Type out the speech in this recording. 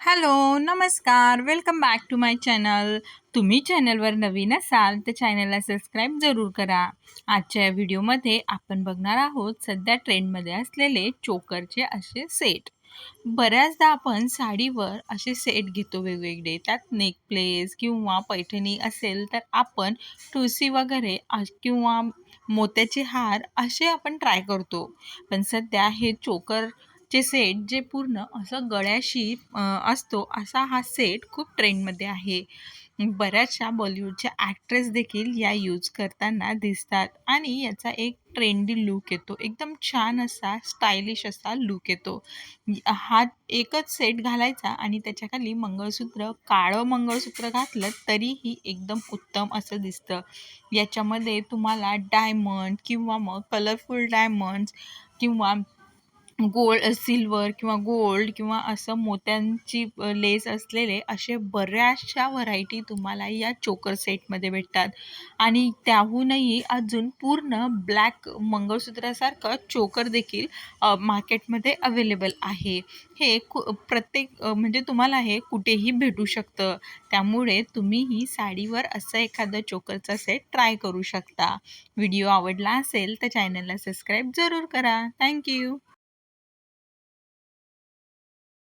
Hello नमस्कार. Welcome back to my channel तुम्ही चॅनलवर नवीन असाल तर चॅनलला सबस्क्राईब जरूर करा. आजच्या या व्हिडिओमध्ये आपण बघणार आहोत सध्या ट्रेंडमध्ये असलेले चोकरचे असे सेट बऱ्याचदा आपण साडीवर असे सेट घेतो वेगवेगळे. त्यात नेकप्लेस किंवा पैठणी असेल तर आपण ठुसी वगैरे किंवा मोत्याचे हार असे आपण ट्राय करतो. पण सध्या हे चोकर चे सेट जे पूर्ण असं गळ्याशी असतो असा हा सेट खूप ट्रेंडमध्ये आहे. बऱ्याचशा बॉलिवूडच्या ॲक्ट्रेस देखील या यूज करताना दिसतात आणि याचा एक ट्रेंडी लुक येतो. एकदम छान असा स्टायलिश असा लुक येतो. हा एकच सेट घालायचा आणि त्याच्याखाली मंगळसूत्र काळं मंगळसूत्र घातलं तरीही एकदम उत्तम असं दिसतं. याच्यामध्ये तुम्हाला डायमंड किंवा मग कलरफुल डायमंड्स किंवा गोल्ड सिल्वर किंवा गोल्ड किंवा असं मोत्यांची लेस असलेले असे बऱ्याचशा व्हरायटी तुम्हाला या चोकर सेटमध्ये भेटतात. आणि त्याहूनही अजून पूर्ण ब्लॅक मंगळसूत्रासारखं चोकर देखील मार्केटमध्ये अवेलेबल आहे. हे कु प्रत्येक म्हणजे तुम्हाला हे कुठेही भेटू शकतं. त्यामुळे तुम्हीही साडीवर असं एखादं चोकरचा सेट ट्राय करू शकता. व्हिडिओ आवडला असेल तर चॅनलला सबस्क्राईब जरूर करा. थँक्यू!